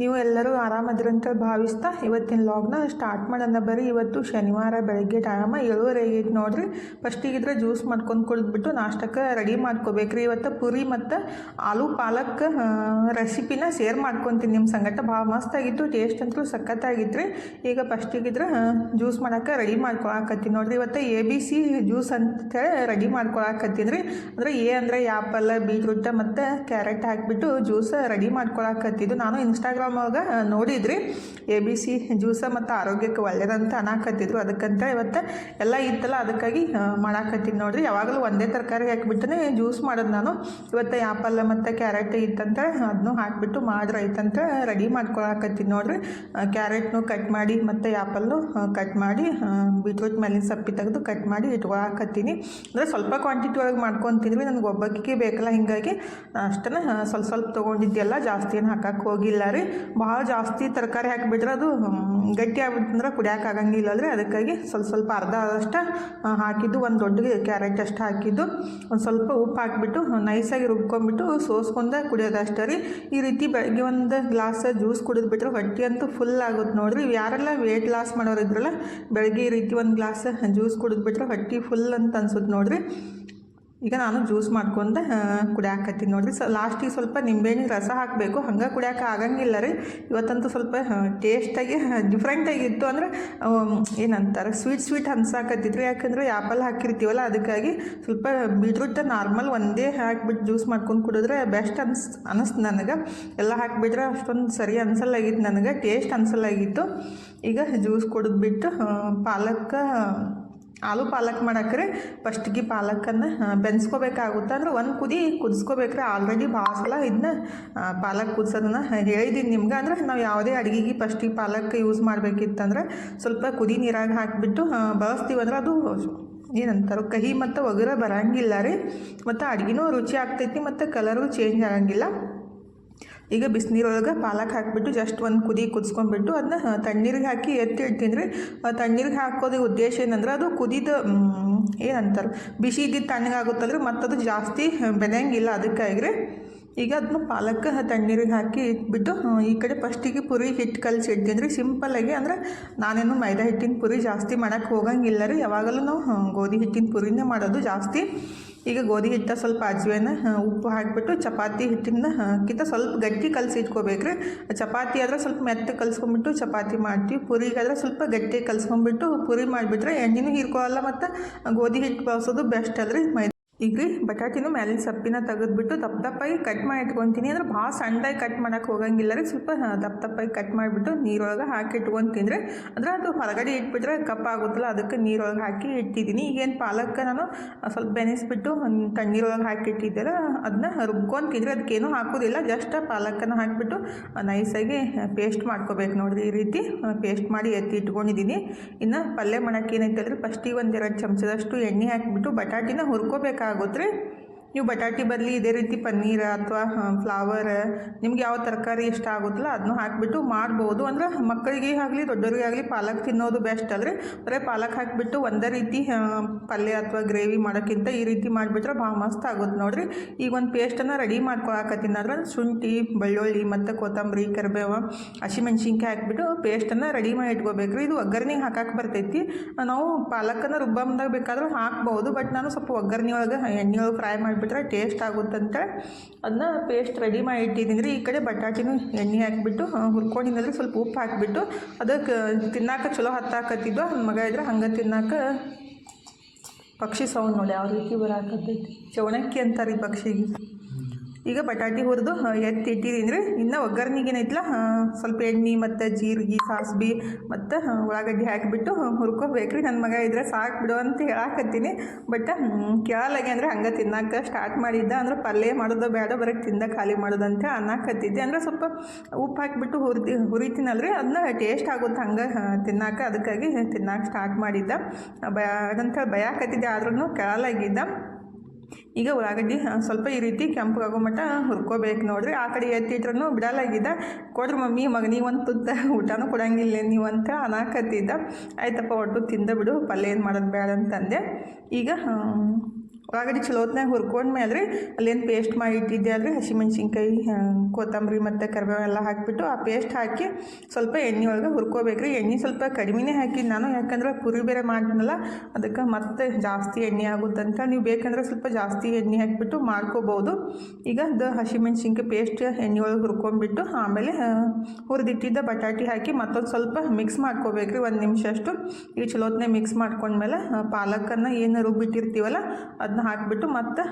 ನೀವು ಎಲ್ಲರೂ ಆರಾಮದಿರಿ ಅಂತ ಭಾವಿಸ್ತಾ ಇವತ್ತಿನ ಲಾಗ್ನ ಸ್ಟಾರ್ಟ್ ಮಾಡೋಣ. ಬರೀ ಇವತ್ತು ಶನಿವಾರ ಬೆಳಗ್ಗೆ ಟೈಮ ಏಳುವರೆ ಆಗೈತೆ ನೋಡ್ರಿ. ಫಸ್ಟಿಗಿದ್ರೆ ಜ್ಯೂಸ್ ಮಾಡ್ಕೊಂಡು ಕುಡಿದ್ಬಿಟ್ಟು ನಾಷ್ಟಕ್ಕೆ ರೆಡಿ ಮಾಡ್ಕೋಬೇಕ್ರಿ. ಇವತ್ತು ಪುರಿ ಮತ್ತು ಆಲೂ ಪಾಲಕ್ ರೆಸಿಪಿನ ಶೇರ್ ಮಾಡ್ಕೊತೀನಿ ನಿಮ್ಮ ಸಂಗಟ. ಭಾಳ ಮಸ್ತಾಗಿತ್ತು ಟೇಸ್ಟ್ ಅಂತೂ ಸಖತ್ತಾಗಿತ್ತು ರೀ ಈಗ ಫಸ್ಟಿಗಿದ್ರೆ ಜ್ಯೂಸ್ ಮಾಡೋಕ್ಕೆ ರೆಡಿ ಮಾಡ್ಕೊಳಕತ್ತೀನಿ ನೋಡ್ರಿ. ಇವತ್ತು ಎ ಬಿ ಸಿ ಜ್ಯೂಸ್ ಅಂತೇಳಿ ರೆಡಿ ಮಾಡ್ಕೊಳಕತ್ತೀನಿ ರೀ ಅಂದರೆ ಎ ಅಂದರೆ ಆ್ಯಪಲ್ ಬೀಟ್ರೂಟ ಮತ್ತು ಕ್ಯಾರೆಟ್ ಹಾಕಿಬಿಟ್ಟು ಜ್ಯೂಸ್ ರೆಡಿ ಮಾಡ್ಕೊಳಕತ್ತಿದ್ದು ನಾನು ಇನ್ಸ್ಟಾಗ್ರಾಮ್ ಒಳಗೆ ನೋಡಿದ್ರಿ, ಎ ಬಿ ಸಿ ಜ್ಯೂಸ ಮತ್ತು ಆರೋಗ್ಯಕ್ಕೆ ಒಳ್ಳೇದಂತ ಅನ್ನಕತ್ತಿದ್ರು. ಅದಕ್ಕಂತ ಇವತ್ತು ಎಲ್ಲ ಇತ್ತಲ್ಲ, ಅದಕ್ಕಾಗಿ ಮಾಡಾಕತ್ತೀನಿ ನೋಡಿರಿ. ಯಾವಾಗಲೂ ಒಂದೇ ತರಕಾರಿ ಹಾಕಿಬಿಟ್ಟೇ ಜ್ಯೂಸ್ ಮಾಡೋದು ನಾನು. ಇವತ್ತು ಆ್ಯಪಲ್ ಮತ್ತು ಕ್ಯಾರೆಟ್ ಇತ್ತಂತ ಅದನ್ನು ಹಾಕಿಬಿಟ್ಟು ಮಾಡ್ರೆ ಐತಂತ ರೆಡಿ ಮಾಡ್ಕೊಳಕತ್ತೀನಿ ನೋಡಿರಿ. ಕ್ಯಾರೆಟ್ನು ಕಟ್ ಮಾಡಿ ಮತ್ತು ಆ್ಯಪಲ್ಲು ಕಟ್ ಮಾಡಿ ಬೀಟ್ರೂಟ್ ಮೇಲಿನ ಸಪ್ಪಿ ತೆಗೆದು ಕಟ್ ಮಾಡಿ ಇಟ್ಕೊಳಕತ್ತೀನಿ. ಅಂದರೆ ಸ್ವಲ್ಪ ಕ್ವಾಂಟಿಟಿ ಒಳಗೆ ಮಾಡ್ಕೊತಿದ್ವಿ, ನನಗೆ ಒಬ್ಬಕ್ಕಿಗೆ ಬೇಕಲ್ಲ, ಹಿಂಗಾಗಿ ಅಷ್ಟನ್ನು ಸ್ವಲ್ಪ ಸ್ವಲ್ಪ ತೊಗೊಂಡಿದ್ದೆಲ್ಲ ಜಾಸ್ತಿ ಏನು ಹಾಕಕ್ಕೆ ಹೋಗಿಲ್ಲ ರೀ. ಭಾಳ ಜಾಸ್ತಿ ತರಕಾರಿ ಹಾಕಿಬಿಟ್ರೆ ಅದು ಗಟ್ಟಿ ಆಗ್ಬಿಟ್ಟಂದ್ರೆ ಕುಡಿಯೋಕ್ಕಾಗಂಗಿಲ್ಲ ರೀ ಅದಕ್ಕಾಗಿ ಸ್ವಲ್ಪ ಸ್ವಲ್ಪ ಅರ್ಧ ಅಷ್ಟು ಹಾಕಿದ್ದು, ಒಂದು ದೊಡ್ಡ ಕ್ಯಾರೆಟ್ ಅಷ್ಟು ಹಾಕಿದ್ದು, ಒಂದು ಸ್ವಲ್ಪ ಉಪ್ಪು ಹಾಕಿಬಿಟ್ಟು ನೈಸಾಗಿ ರುಬ್ಕೊಂಡ್ಬಿಟ್ಟು ಸೋಸ್ಕೊಂಡೆ ಕುಡಿಯೋದು ಅಷ್ಟೇ ರೀ. ಈ ರೀತಿ ಬೆಳಗ್ಗೆ ಒಂದು ಗ್ಲಾಸ್ ಜ್ಯೂಸ್ ಕುಡಿದ್ಬಿಟ್ರೆ ಹೊಟ್ಟೆ ಅಂತೂ ಫುಲ್ ಆಗುತ್ತೆ ನೋಡ್ರಿ. ಯಾರೆಲ್ಲ ವೇಟ್ ಲಾಸ್ ಮಾಡೋರು ಇದ್ರಲ್ಲ ಬೆಳಗ್ಗೆ ಈ ರೀತಿ ಒಂದು ಗ್ಲಾಸ್ ಜ್ಯೂಸ್ ಕುಡಿದ್ಬಿಟ್ರೆ ಹೊಟ್ಟೆ ಫುಲ್ ಅಂತ ಅನ್ಸುತ್ತೆ ನೋಡ್ರಿ. ಈಗ ನಾನು ಜ್ಯೂಸ್ ಮಾಡ್ಕೊಂಡು ಕುಡಿಯಾಕತ್ತೀನಿ ನೋಡಿರಿ. ಸ ಲಾಸ್ಟಿಗೆ ಸ್ವಲ್ಪ ನಿಂಬೆಹಣ್ಣಿನ ರಸ ಹಾಕಬೇಕು. ಹಂಗೆ ಕುಡಿಯೋಕೆ ಆಗಂಗಿಲ್ಲ ರೀ. ಇವತ್ತಂತೂ ಸ್ವಲ್ಪ ಟೇಸ್ಟಾಗಿ ಡಿಫ್ರೆಂಟಾಗಿತ್ತು ಅಂದ್ರೆ ಏನಂತಾರೆ ಸ್ವೀಟ್ ಸ್ವೀಟ್ ಅನ್ಸಾಕತ್ತಿದ್ರಿ ಯಾಕಂದ್ರೆ ಆ್ಯಪಲ್ ಹಾಕಿರ್ತೀವಲ್ಲ, ಅದಕ್ಕಾಗಿ ಸ್ವಲ್ಪ ಬೀಟ್ರೂಟ್ ನಾರ್ಮಲ್ ಒಂದೇ ಹಾಕಿಬಿಟ್ಟು ಜ್ಯೂಸ್ ಮಾಡ್ಕೊಂಡು ಕುಡಿದ್ರೆ ಬೆಸ್ಟ್ ಅನ್ಸ್, ಅನಿಸ್ತು ನನಗೆ. ಎಲ್ಲ ಹಾಕಿಬಿಟ್ರೆ ಅಷ್ಟೊಂದು ಸರಿ ಅನ್ಸಲ್ಲಾಗಿತ್ತು ನನಗೆ. ಟೇಸ್ಟ್ ಅನ್ಸಲ್ಲಾಗಿತ್ತು ಈಗ ಜ್ಯೂಸ್ ಕುಡಿದ್ಬಿಟ್ಟು ಪಾಲಕ್ ಆಲೂ ಪಾಲಕ್ ಮಾಡಕ್ರೆ ಫಸ್ಟಿಗೆ ಪಾಲಕನ್ನು ಬೆನ್ಸ್ಕೋಬೇಕಾಗುತ್ತೆ. ಅಂದ್ರೆ ಒಂದು ಕುದಿ ಕುದಿಸ್ಕೋಬೇಕ್ರೆ. ಆಲ್ರೆಡಿ ಭಾಳ ಸಲ ಇದನ್ನ ಪಾಲಕ್ ಕುದಿಸೋದನ್ನ ಹೇಳಿದ್ದೀನಿ ನಿಮ್ಗೆ. ಅಂದ್ರೆ ನಾವು ಯಾವುದೇ ಅಡುಗೆಗೆ ಫಸ್ಟಿಗೆ ಪಾಲಕ್ ಯೂಸ್ ಮಾಡಬೇಕಿತ್ತಂದ್ರೆ ಸ್ವಲ್ಪ ಕುದಿ ನೀರಾಗಿ ಹಾಕಿಬಿಟ್ಟು ಬಳಸ್ತೀವಿ. ಅಂದ್ರೆ ಅದು ಏನಂತಾರೆ, ಕಹಿ ಮತ್ತು ಒಗರ ಬರಂಗಿಲ್ಲ ರೀ. ಮತ್ತು ಅಡುಗೆನೂ ರುಚಿ ಆಗ್ತೈತಿ, ಮತ್ತು ಕಲರು ಚೇಂಜ್ ಆಗಂಗಿಲ್ಲ. ಈಗ ಬಿಸಿನೀರೊಳಗೆ ಪಾಲಕ್ ಹಾಕಿಬಿಟ್ಟು ಜಸ್ಟ್ ಒಂದು ಕುದಿ ಕುದಿಸ್ಕೊಂಡ್ಬಿಟ್ಟು ಅದನ್ನ ತಣ್ಣೀರಿಗೆ ಹಾಕಿ ಎತ್ತಿ ಇಡ್ತೀನಿ ರೀ. ತಣ್ಣೀರಿಗೆ ಹಾಕೋದು ಉದ್ದೇಶ ಏನಂದ್ರೆ ಅದು ಕುದಿದ ಏನಂತಾರೆ ಬಿಸಿ ಇದ್ದಿದ್ದು ತಣ್ಣಗಾಗುತ್ತಲ್ರಿ ಮತ್ತು ಅದು ಜಾಸ್ತಿ ಬೆನೆಯಂಗಿಲ್ಲ ಅದಕ್ಕಾಗಿ ರೀ ಈಗ ಅದನ್ನ ಪಾಲಕ್ ತಣ್ಣೀರಿಗೆ ಹಾಕಿ ಇಟ್ಬಿಟ್ಟು ಈ ಕಡೆ ಫಸ್ಟಿಗೆ ಪುರಿ ಹಿಟ್ಟು ಕಲಸಿ ಇಡ್ತೀನಿ ರೀ. ಸಿಂಪಲ್ಲಾಗಿ ಅಂದ್ರೆ ನಾನೇನು ಮೈದಾ ಹಿಟ್ಟಿನ ಪುರಿ ಜಾಸ್ತಿ ಮಾಡೋಕ್ಕೆ ಹೋಗಂಗಿಲ್ಲ ರೀ. ಯಾವಾಗಲೂ ನಾವು ಗೋಧಿ ಹಿಟ್ಟಿನ ಪುರಿನೇ ಮಾಡೋದು ಜಾಸ್ತಿ. ಈಗ ಗೋಧಿ ಹಿಟ್ಟ ಸ್ವಲ್ಪ ಅಜ್ವೇನ ಉಪ್ಪು ಹಾಕಿಬಿಟ್ಟು ಚಪಾತಿ ಹಿಟ್ಟಿನ ಕಿತ್ತ ಸ್ವಲ್ಪ ಗಟ್ಟಿ ಕಲಸಿ ಇಟ್ಕೋಬೇಕ್ರಿ. ಚಪಾತಿ ಆದ್ರೆ ಸ್ವಲ್ಪ ಮೆತ್ತ ಕಲ್ಸ್ಕೊಂಡ್ಬಿಟ್ಟು ಚಪಾತಿ ಮಾಡ್ತೀವಿ. ಪುರಿಗಾದ್ರೆ ಸ್ವಲ್ಪ ಗಟ್ಟಿ ಕಲ್ಸ್ಕೊಂಡ್ಬಿಟ್ಟು ಪುರಿ ಮಾಡಿಬಿಟ್ರೆ ಎಣ್ಣೆನೂ ಹೀರ್ಕೊಳ್ಳಲ್ಲ ಮತ್ತು ಗೋಧಿ ಹಿಟ್ಟು ಬಳಸೋದು ಬೆಸ್ಟ್ ಅಲ್ರಿ. ಮೈ ಈಗ ಬಟಾಟಿನೂ ಮ್ಯಾಲಿನ ಸಪ್ಪಿನ ತೆಗೆದ್ಬಿಟ್ಟು ದಪ್ಪ ದಪ್ಪಾಗಿ ಕಟ್ ಮಾಡಿ ಇಟ್ಕೊತೀನಿ. ಅಂದ್ರೆ ಭಾಳ ಸಣ್ಣದಾಗಿ ಕಟ್ ಮಾಡೋಕ್ಕೆ ಹೋಗಂಗಿಲ್ಲ ರೀ. ಸ್ವಲ್ಪ ದಪ್ಪ ದಪ್ಪಾಗಿ ಕಟ್ ಮಾಡಿಬಿಟ್ಟು ನೀರೊಳಗೆ ಹಾಕಿ ಇಟ್ಕೊಂಡು ತಿಂದರೆ ಅಂದ್ರೆ ಅದು ಹೊರಗಡೆ ಇಟ್ಬಿಟ್ರೆ ಕಪ್ಪಾಗುತ್ತಲ್ಲ ಅದಕ್ಕೆ ನೀರೊಳಗೆ ಹಾಕಿ ಇಟ್ಟಿದ್ದೀನಿ. ಈಗೇನು ಪಾಲಕ್ಕ ನಾನು ಸ್ವಲ್ಪ ಬೆನೆಸ್ಬಿಟ್ಟು ತಣ್ಣೀರೊಳಗೆ ಹಾಕಿ ಇಟ್ಟಿದ್ದೀರ ಅದನ್ನ ರುಬ್ಕೊಂಡು ತಿಂದರೆ ಅದಕ್ಕೇನು ಹಾಕೋದಿಲ್ಲ. ಜಸ್ಟ್ ಪಾಲಕ್ಕನ್ನು ಹಾಕಿಬಿಟ್ಟು ನೈಸಾಗಿ ಪೇಸ್ಟ್ ಮಾಡ್ಕೋಬೇಕು ನೋಡಿರಿ. ಈ ರೀತಿ ಪೇಸ್ಟ್ ಮಾಡಿ ಎತ್ತಿ ಇಟ್ಕೊಂಡಿದ್ದೀನಿ. ಇನ್ನು ಪಲ್ಯ ಮಾಡೋಕೆ ಏನೈತಲ್ರಿ? ಫಸ್ಟಿಗೆ ಒಂದೆರಡು ಚಮಚದಷ್ಟು ಎಣ್ಣೆ ಹಾಕಿಬಿಟ್ಟು ಬಟಾಟಿನ ಹುರ್ಕೋಬೇಕಾಗುತ್ತೆ ರೀ ನೀವು ಬಟಾಟಿ ಬದಲಿ ಇದೇ ರೀತಿ ಪನ್ನೀರ್ ಅಥವಾ ಫ್ಲವರ್ ನಿಮ್ಗೆ ಯಾವ ತರಕಾರಿ ಇಷ್ಟ ಆಗುತ್ತಲ್ಲ ಅದನ್ನು ಹಾಕಿಬಿಟ್ಟು ಮಾಡ್ಬೋದು. ಅಂದ್ರೆ ಮಕ್ಕಳಿಗೆ ಆಗಲಿ, ದೊಡ್ಡವರಿಗೆ ಆಗಲಿ ಪಾಲಕ್ ತಿನ್ನೋದು ಬೆಸ್ಟ್ ಅಲ್ರಿ. ಬರೀ ಪಾಲಕ್ ಹಾಕಿಬಿಟ್ಟು ಒಂದೇ ರೀತಿ ಪಲ್ಯ ಅಥವಾ ಗ್ರೇವಿ ಮಾಡೋಕ್ಕಿಂತ ಈ ರೀತಿ ಮಾಡಿಬಿಟ್ರೆ ಭಾಳ ಮಸ್ತ್ ಆಗುತ್ತೆ ನೋಡಿರಿ. ಈಗ ಒಂದು ಪೇಸ್ಟನ್ನು ರೆಡಿ ಮಾಡ್ಕೊಳಕತ್ತೀನಿ. ಅದ್ರಲ್ಲಿ ಶುಂಠಿ, ಬೆಳ್ಳುಳ್ಳಿ ಮತ್ತು ಕೊತ್ತಂಬರಿ, ಕರಿಬೇವು, ಹಸಿಮೆಣ್ಸಿನ್ಕಾಯಿ ಹಾಕಿಬಿಟ್ಟು ಪೇಸ್ಟನ್ನು ರೆಡಿ ಮಾಡಿ ಇಟ್ಕೋಬೇಕ್ರಿ. ಇದು ಒಗ್ಗರಣೆಗೆ ಹಾಕಕ್ಕೆ ಬರ್ತೈತಿ. ನಾವು ಪಾಲಕನ್ನು ರುಬ್ಬಂದಾಗ ಬೇಕಾದರೂ ಹಾಕ್ಬೋದು ಬಟ್ ನಾನು ಸ್ವಲ್ಪ ಒಗ್ಗರಣೆ ಒಳಗೆ ಎಣ್ಣೆ ಒಳಗೆ ಫ್ರೈ ಮಾಡಿಬಿಟ್ರೆ ಟೇಸ್ಟ್ ಆಗುತ್ತಂತ. ಅದನ್ನ ಪೇಸ್ಟ್ ರೆಡಿ ಮಾಡಿ ಇಟ್ಟಿದ್ದೀನಿ ರೀ ಈ ಕಡೆ ಬಟಾಟಿನೂ ಎಣ್ಣೆ ಹಾಕಿಬಿಟ್ಟು ಹುರ್ಕೊಂಡಿದ್ದರೆ ಸ್ವಲ್ಪ ಉಪ್ಪು ಹಾಕಿಬಿಟ್ಟು, ಅದಕ್ಕೆ ತಿನ್ನಾಕ ಚಲೋ ಹತ್ತಾಕತ್ತಿದ್ದು ಮಗ ಇದ್ರೆ ಹಂಗೆ ತಿನ್ನಾಕ ಪಕ್ಷಿ ಸೌಂಡ್ ನೋಡಿ, ಯಾವ ರೀತಿ ಬರಾಕತ್ತೈತಿ. ಚವಣಕ್ಕಿ ಅಂತಾರೆ ಈ ಪಕ್ಷಿಗೆ. ಈಗ ಬಟಾಟಿ ಹುರಿದು ಎತ್ತಿ ಇಟ್ಟಿದ್ದೀನಿ ರೀ ಇನ್ನು ಏನೈತಲ್ಲ ಸ್ವಲ್ಪ ಎಣ್ಣೆ ಮತ್ತು ಜೀರಿಗೆ, ಸಾಸ್ಬಿ ಮತ್ತು ಉಳ್ಳಾಗಡ್ಡಿ ಹಾಕಿಬಿಟ್ಟು ಹುರ್ಕೋಬೇಕ್ರಿ. ನನ್ನ ಮಗ ಇದ್ರೆ ಸಾಕು ಬಿಡು ಅಂತ ಹೇಳಾಕತ್ತೀನಿ. ಬಟ್ ಕೇಳಲಾಗೆ ಅಂದರೆ ಹಂಗೆ ತಿನ್ನಕ್ಕೆ ಸ್ಟಾರ್ಟ್ ಮಾಡಿದ್ದ. ಅಂದ್ರೆ ಪಲ್ಯ ಮಾಡೋದು ಬೇಡ ಬರೀ ತಿಂದ ಖಾಲಿ ಮಾಡೋದಂತ ಅನ್ನಕತ್ತಿದ್ದೆ. ಅಂದರೆ ಸ್ವಲ್ಪ ಉಪ್ಪು ಹಾಕಿಬಿಟ್ಟು ಹುರಿದಿ, ಹುರಿತೀನಲ್ರಿ. ಅದನ್ನ ಟೇಸ್ಟ್ ಆಗುತ್ತೆ ಹಂಗೆ ತಿನ್ನಾಕ. ಅದಕ್ಕಾಗಿ ತಿನ್ನಕ್ಕೆ ಸ್ಟಾರ್ಟ್ ಮಾಡಿದ್ದ. ಭಯ ಆಕತ್ತಿದ್ದೆ. ಆದ್ರೂ ಕೇಳಲಾಗಿದ್ದ. ಈಗ ಉಳ್ಳಾಗಡ್ಡಿ ಸ್ವಲ್ಪ ಈ ರೀತಿ ಕೆಂಪಗಾಗೋ ಮಟ್ಟ ಹುರ್ಕೋಬೇಕು ನೋಡ್ರಿ. ಆ ಕಡೆ ಎತ್ತಿಟ್ರೂ ಬಿಡಲಾಗಿದ್ದ ಕೊಡ್ರಿ ಮಮ್ಮಿ, ಮಗ ಒಂದು ತುತ್ತ ಊಟನೂ ಕೊಡಂಗಿಲ್ಲ. ನೀವು ಅಂತ ಅನಾಕತ್ತಿದ್ದ. ಆಯ್ತಪ್ಪ, ಒಟ್ಟು ತಿಂದ ಬಿಡು. ಪಲ್ಯ ಏನು ಮಾಡೋದು ಬೇಡ ಅಂತಂದೆ. ಈಗ ಒಳಗಡೆ ಚಲೋತ್ನಾಗ ಹುರ್ಕೊಂಡ್ಮೇಲೆ ರೀ ಅಲ್ಲೇನು ಪೇಸ್ಟ್ ಮಾಡಿ ಇಟ್ಟಿದ್ದೆ ಅಲ್ರಿ ಹಸಿಮೆಣ್ಸಿನ್ಕಾಯಿ ಕೊತ್ತಂಬರಿ ಮತ್ತು ಕರಿಬೇವು ಎಲ್ಲ ಹಾಕಿಬಿಟ್ಟು ಆ ಪೇಸ್ಟ್ ಹಾಕಿ ಸ್ವಲ್ಪ ಎಣ್ಣೆ ಒಳಗೆ ಹುರ್ಕೋಬೇಕು ರೀ ಎಣ್ಣೆ ಸ್ವಲ್ಪ ಕಡಿಮೆನೇ ಹಾಕಿದ್ದು ನಾನು, ಯಾಕಂದ್ರೆ ಪುರಿ ಬೇರೆ ಮಾಡಿದ್ನಲ್ಲ, ಅದಕ್ಕೆ ಮತ್ತೆ ಜಾಸ್ತಿ ಎಣ್ಣೆ ಆಗುತ್ತಂತ. ನೀವು ಬೇಕಂದ್ರೆ ಸ್ವಲ್ಪ ಜಾಸ್ತಿ ಎಣ್ಣೆ ಹಾಕಿಬಿಟ್ಟು ಮಾಡ್ಕೋಬೋದು. ಈಗ ಅದು ಹಸಿಮೆಣ್ಸಿನ್ಕಾಯಿ ಪೇಸ್ಟ್ ಎಣ್ಣೆ ಒಳಗೆ ಹುರ್ಕೊಂಡ್ಬಿಟ್ಟು ಆಮೇಲೆ ಹುರಿದಿಟ್ಟಿದ್ದ ಬಟಾಟಿ ಹಾಕಿ ಮತ್ತೊಂದು ಸ್ವಲ್ಪ ಮಿಕ್ಸ್ ಮಾಡ್ಕೋಬೇಕು ರೀ ಒಂದು ನಿಮಿಷ ಅಷ್ಟು. ಈಗ ಚಲೋತ್ನೇ ಮಿಕ್ಸ್ ಮಾಡ್ಕೊಂಡ್ಮೇಲೆ ಪಾಲಕನ್ನು ಏನು ರುಬ್ಬಿಟ್ಟಿರ್ತೀವಲ್ಲ ಅದನ್ನ ಹಾಕಿಬಿಟ್ಟು ಮತ್ತೆ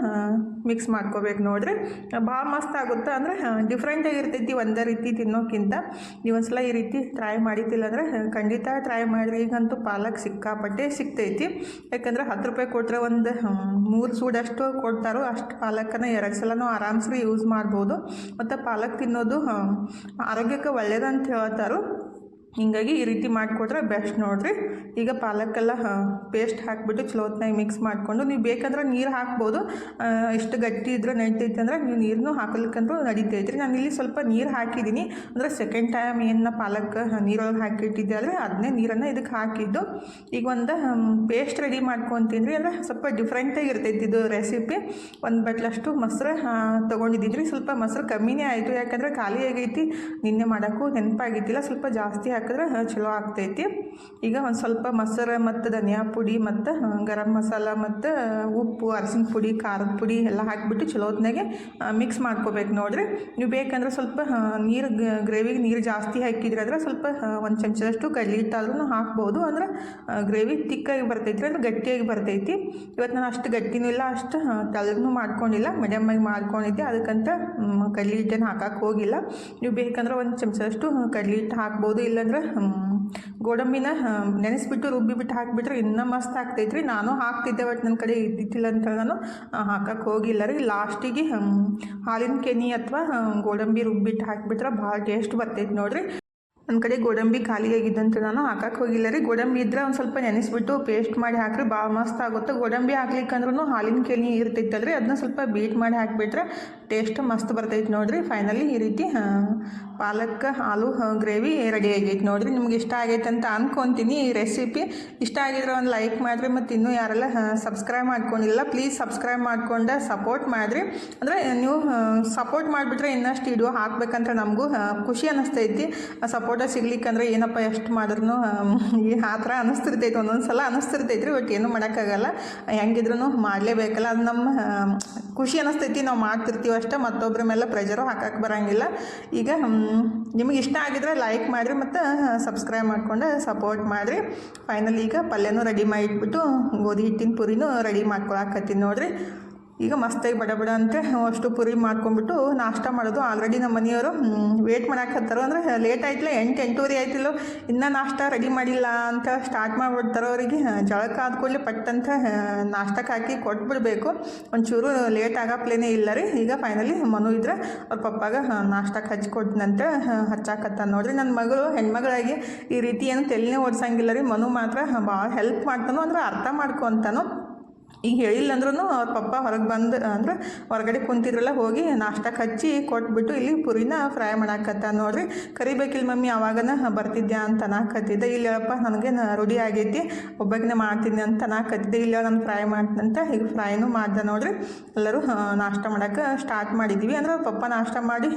ಮಿಕ್ಸ್ ಮಾಡ್ಕೋಬೇಕು ನೋಡ್ರಿ. ಭಾಳ ಮಸ್ತ್ ಆಗುತ್ತೆ ಅಂದರೆ ಡಿಫ್ರೆಂಟಾಗಿ ಇರ್ತೈತಿ ಒಂದೇ ರೀತಿ ತಿನ್ನೋಕ್ಕಿಂತ. ನೀವು ಒಂದ್ಸಲ ಈ ರೀತಿ ಟ್ರೈ ಮಾಡಿದ್ದಿಲ್ಲ ಅಂದರೆ ಖಂಡಿತ ಟ್ರೈ ಮಾಡಿರಿ. ಈಗಂತೂ ಪಾಲಕ್ ಸಿಕ್ಕಾಪಟ್ಟೆ ಸಿಗ್ತೈತಿ. ಯಾಕಂದ್ರೆ ಹತ್ತು ರೂಪಾಯಿ ಕೊಟ್ಟರೆ ಒಂದು ಮೂರು ಸೂಡಷ್ಟು ಕೊಡ್ತಾರೋ ಅಷ್ಟು ಪಾಲಕನ್ನು ಎರಡು ಸಲನೂ ಆರಾಮ್ಸ್ರಿ ಯೂಸ್ ಮಾಡ್ಬೋದು. ಮತ್ತು ಪಾಲಕ್ ತಿನ್ನೋದು ಆರೋಗ್ಯಕ್ಕೆ ಒಳ್ಳೇದಂತ ಹೇಳ್ತಾರೋ ಹಿಂಗಾಗಿ ಈ ರೀತಿ ಮಾಡಿಕೊಟ್ರೆ ಬೆಸ್ಟ್ ನೋಡಿರಿ. ಈಗ ಪಾಲಕ್ಕೆಲ್ಲ ಪೇಸ್ಟ್ ಹಾಕಿಬಿಟ್ಟು ಚಲೋತ್ನಾಗಿ ಮಿಕ್ಸ್ ಮಾಡಿಕೊಂಡು ನೀವು ಬೇಕಂದ್ರೆ ನೀರು ಹಾಕ್ಬೋದು. ಎಷ್ಟು ಗಟ್ಟಿ ಇದ್ರೆ ನಡಿತೈತೆ ಅಂದರೆ ನೀವು ನೀರನ್ನು ಹಾಕ್ಲಿಕ್ಕಂದ್ರೂ ನಡೀತೈತೆ ರೀ ನಾನು ಇಲ್ಲಿ ಸ್ವಲ್ಪ ನೀರು ಹಾಕಿದ್ದೀನಿ. ಅಂದರೆ ಸೆಕೆಂಡ್ ಟೈಮ್ ಏನು ಪಾಲಕ್ ನೀರೊಳಗೆ ಹಾಕಿಟ್ಟಿದ್ದೆ ಅಂದರೆ ಅದನ್ನೇ ನೀರನ್ನು ಇದಕ್ಕೆ ಹಾಕಿದ್ದು. ಈಗ ಒಂದು ಪೇಸ್ಟ್ ರೆಡಿ ಮಾಡ್ಕೊತೀನಿ ರೀ ಅಂದರೆ ಸ್ವಲ್ಪ ಡಿಫ್ರೆಂಟಾಗಿ ಇರ್ತೈತಿ ಇದು ರೆಸಿಪಿ ಒಂದು ಬಟ್ಲಷ್ಟು ಮೊಸರು ತೊಗೊಂಡಿದ್ದೀನಿ. ಸ್ವಲ್ಪ ಮೊಸರು ಕಮ್ಮಿನೇ ಆಯಿತು. ಯಾಕಂದರೆ ಖಾಲಿ ಆಗೈತಿ. ನಿನ್ನೆ ಮಾಡೋಕ್ಕೂ ನೆನಪಾಗಿದ್ದಿಲ್ಲ. ಸ್ವಲ್ಪ ಜಾಸ್ತಿ ಹಾಕಿದ್ರೆ ಚಲೋ ಆಗ್ತೈತಿ. ಈಗ ಒಂದು ಸ್ವಲ್ಪ ಮೊಸರು ಮತ್ತು ಧನಿಯಾ ಪುಡಿ ಮತ್ತು ಗರಂ ಮಸಾಲ ಮತ್ತು ಉಪ್ಪು ಅರಸಿನ ಪುಡಿ, ಖಾರದ ಪುಡಿ ಎಲ್ಲ ಹಾಕಿಬಿಟ್ಟು ಚಲೋತ್ನಾಗೆ ಮಿಕ್ಸ್ ಮಾಡ್ಕೋಬೇಕು ನೋಡಿರಿ. ನೀವು ಬೇಕಂದ್ರೆ ಸ್ವಲ್ಪ ನೀರು ಗ್ರೇವಿಗೆ ನೀರು ಜಾಸ್ತಿ ಹಾಕಿದ್ರೆ ಅಂದ್ರೆ ಸ್ವಲ್ಪ ಒಂದು ಚಮಚದಷ್ಟು ಕಡ್ಲಿ ಹಿಟ್ಟಾದ್ರೂ ಹಾಕ್ಬೋದು. ಅಂದ್ರೆ ಗ್ರೇವಿ ತಿಕ್ಕಾಗಿ ಬರ್ತೈತಿ ಅಂದ್ರೆ ಗಟ್ಟಿಯಾಗಿ ಬರ್ತೈತಿ. ಇವತ್ತು ನಾನು ಅಷ್ಟು ಗಟ್ಟಿನೂ ಇಲ್ಲ, ಅಷ್ಟು ತಲೆಗೂ ಮಾಡ್ಕೊಂಡಿಲ್ಲ ಮೀಡಿಯಮ್ ಆಗಿ ಮಾಡ್ಕೊಂಡಿದ್ದೆ. ಅದಕ್ಕಂತ ಕಡ್ಲಿ ಹಿಟ್ಟನ್ನು ಹಾಕಕ್ಕೆ ಹೋಗಿಲ್ಲ. ನೀವು ಬೇಕಂದ್ರೆ ಒಂದು ಚಮಚದಷ್ಟು ಕಡ್ಲಿ ಹಿಟ್ಟು ಹಾಕ್ಬೋದು. ಇಲ್ಲಾಂದ್ರೆ ಮ್, ಗೋಡಂಬಿನ ನೆನೆಸ್ಬಿಟ್ಟು ನೆನೆಸ್ಬಿಟ್ಟು ರುಬ್ಬಿಬಿಟ್ಟು ಹಾಕಿಬಿಟ್ರೆ ಇನ್ನೂ ಮಸ್ತ್ ಆಗ್ತೈತ್ರಿ. ನಾನು ಹಾಕ್ತಿದ್ದೆ ಬಟ್ ನನ್ನ ಕಡೆ ಇದ್ದಿದ್ದಿಲ್ಲ ಅಂತ ನಾನು ಹಾಕಕ್ಕೆ ಹೋಗಿಲ್ಲ ರೀ. ಲಾಸ್ಟಿಗೆ ಹಾಲಿನ ಕೆನಿ ಅಥವಾ ಗೋಡಂಬಿ ರುಬ್ಬಿಟ್ಟು ಹಾಕಿಬಿಟ್ರೆ ಭಾಳ ಟೇಸ್ಟ್ ಬರ್ತೈತೆ ನೋಡ್ರಿ. ನನ್ನ ಕಡೆ ಗೋಡಂಬಿ ಖಾಲಿ ಅಂತ ನಾನು ಹಾಕಕ್ಕೆ ಹೋಗಿಲ್ಲ ರೀ. ಗೋಡಂಬಿ ಇದ್ರೆ ಒಂದು ಸ್ವಲ್ಪ ನೆನೆಸ್ಬಿಟ್ಟು ಪೇಸ್ಟ್ ಮಾಡಿ ಹಾಕ್ರಿ ಭಾಳ ಮಸ್ತ್ ಆಗುತ್ತೆ. ಗೋಡಂಬಿ ಹಾಕ್ಲಿಕ್ಕಂದ್ರೂ ಹಾಲಿನ ಕೆನಿ ಇರ್ತೈತಲ್ರಿ ಅದನ್ನ ಸ್ವಲ್ಪ ಬೀಟ್ ಮಾಡಿ ಹಾಕಿಬಿಟ್ರೆ ಟೇಸ್ಟ್ ಮಸ್ತ್ ಬರ್ತೈತೆ ನೋಡಿರಿ. ಫೈನಲಿ ಈ ರೀತಿ ಪಾಲಕ್, ಆಲೂ ಗ್ರೇವಿ ರೆಡಿ ಆಗೈತೆ ನೋಡಿರಿ. ನಿಮ್ಗೆ ಇಷ್ಟ ಆಗೈತೆ ಅಂತ ಅಂದ್ಕೊತೀನಿ ಈ ರೆಸಿಪಿ ಇಷ್ಟ ಆಗಿದ್ರೆ ಒಂದು ಲೈಕ್ ಮಾಡಿರಿ ಮತ್ತು ಇನ್ನೂ ಯಾರೆಲ್ಲ ಸಬ್ಸ್ಕ್ರೈಬ್ ಮಾಡ್ಕೊಂಡಿಲ್ಲ ಪ್ಲೀಸ್ ಸಬ್ಸ್ಕ್ರೈಬ್ ಮಾಡಿಕೊಂಡು ಸಪೋರ್ಟ್ ಮಾಡಿರಿ. ಅಂದರೆ ನೀವು ಸಪೋರ್ಟ್ ಮಾಡಿಬಿಟ್ರೆ ಇನ್ನಷ್ಟು ವಿಡಿಯೋ ಹಾಕ್ಬೇಕಂದ್ರೆ ನಮಗೂ ಖುಷಿ ಅನ್ನಿಸ್ತೈತಿ ಸಪೋರ್ಟ ಸಿಗ್ಲಿಕ್ಕಂದ್ರೆ ಏನಪ್ಪ ಎಷ್ಟು ಮಾಡಿದ್ರು ಈ ಆ ಥರ ಅನ್ನಿಸ್ತಿರ್ತೈತಿ ಒಂದೊಂದು ಸಲ ಅನ್ನಿಸ್ತಿರ್ತೈತ್ರಿ ಬಟ್ ಏನೂ ಮಾಡೋಕ್ಕಾಗಲ್ಲ. ಹೆಂಗಿದ್ರು ಮಾಡಲೇಬೇಕಲ್ಲ, ಅದು ನಮ್ಮ ಖುಷಿ ಅನ್ನಿಸ್ತೈತಿ ನಾವು ಮಾಡ್ತಿರ್ತೀವಿ ಅಷ್ಟೇ ಮತ್ತೊಬ್ಬರ ಮೇಲೆ ಪ್ರೆಷರು ಹಾಕಕ್ಕೆ ಬರೋಂಗಿಲ್ಲ. ಈಗ ನಿಮಗೆ ಇಷ್ಟ ಆಗಿದ್ರೆ ಲೈಕ್ ಮಾಡಿರಿ, ಮತ್ತು ಸಬ್ಸ್ಕ್ರೈಬ್ ಮಾಡಿಕೊಂಡು ಸಪೋರ್ಟ್ ಮಾಡಿರಿ. ಫೈನಲ್ ಈಗ ಪಲ್ಯನೂ ರೆಡಿ ಮಾಡಿಟ್ಬಿಟ್ಟು, ಗೋಧಿ ಹಿಟ್ಟಿನ ಪುರಿನೂ ರೆಡಿ ಮಾಡ್ಕೊಳಕತ್ತೀನಿ ನೋಡ್ರಿ. ಈಗ ಮಸ್ತಾಗಿ ಬಡ ಬಡ ಅಂತ ಅಷ್ಟು ಪುರಿ ಮಾಡ್ಕೊಂಡ್ಬಿಟ್ಟು ನಾಷ್ಟ ಮಾಡೋದು. ಆಲ್ರೆಡಿ ನಮ್ಮ ಮನೆಯವರು ವೇಟ್ ಮಾಡಾಕತ್ತಾರೋ ಅಂದರೆ ಲೇಟ್ ಆಯ್ತಲ್ಲ ಎಂಟು, ಎಂಟೂವರೆ ಆಯ್ತಿಲ್ಲೋ, ಇನ್ನೂ ನಾಷ್ಟ ರೆಡಿ ಮಾಡಿಲ್ಲ ಅಂತ ಸ್ಟಾರ್ಟ್ ಮಾಡಿಬಿಡ್ತಾರೋ ಅವರಿಗೆ ಜಳಕ ಆದ ಕೂಡಲೇ ಪಟ್ಟಂತ ನಾಷ್ಟಕ್ಕೆ ಹಾಕಿ ಕೊಟ್ಬಿಡ್ಬೇಕು. ಒಂಚೂರು ಲೇಟ್ ಆಗಪ್ಲೇನೇ ಇಲ್ಲ ರೀ. ಈಗ ಫೈನಲಿ ಮನು ಇದ್ರೆ ಅವ್ರ ಪಪ್ಪಾಗ ನಾಷ್ಟಕ್ಕೆ ಹಚ್ಕೊಟ್ನಂತ ಹಚ್ಚಾಕತ್ತ ನೋಡ್ರಿ. ನನ್ನ ಮಗಳು, ಹೆಣ್ಮಗಳಾಗಿ ಈ ರೀತಿ ಏನು ತೆಲಿನೇ ಓಡಿಸಂಗಿಲ್ಲ ರೀ. ಮನು ಮಾತ್ರ ಭಾಳ ಹೆಲ್ಪ್ ಮಾಡ್ತಾನೋ ಅಂದ್ರೆ ಅರ್ಥ ಮಾಡ್ಕೊತಾನೋ ಈಗ ಹೇಳಿಲ್ಲ ಅಂದ್ರೂ ಅವ್ರ ಪಪ್ಪ ಹೊರಗೆ ಬಂದು, ಅಂದ್ರೆ ಹೊರಗಡೆ ಕುಂತಿದ್ರಲ್ಲ, ಹೋಗಿ ನಾಷ್ಟಕ್ಕೆ ಹಚ್ಚಿ ಕೊಟ್ಬಿಟ್ಟು ಇಲ್ಲಿ ಪುರಿನ ಫ್ರೈ ಮಾಡಾಕತ್ತ. ನೋಡ್ರಿ ಕರಿಬೇಕಿಲ್ಲ ಮಮ್ಮಿ ಅವಾಗನ ಬರ್ತಿದ್ಯಾ ಅಂತ ಅನ್ನಕತ್ತಿದ್ದೆ ಇಲ್ಲಿ ಹೇಳಪ್ಪ, ನನಗೆ ರೂಢಿ ಆಗೈತಿ, ಒಬ್ಬಾಗಿನೇ ಮಾಡ್ತೀನಿ ಅಂತ ಅನ್ನಕತ್ತಿದ್ದೆ ಇಲ್ಲ ನಾನು ಫ್ರೈ ಮಾಡ್ತಂತ ಈಗ ಫ್ರೈನೂ ಮಾಡ್ದೆ. ನೋಡ್ರಿ, ಎಲ್ಲರೂ ನಾಷ್ಟ ಮಾಡೋಕೆ ಸ್ಟಾರ್ಟ್ ಮಾಡಿದ್ವಿ. ಅಂದ್ರೆ ಪಪ್ಪ ನಾಷ್ಟ ಮಾಡಿ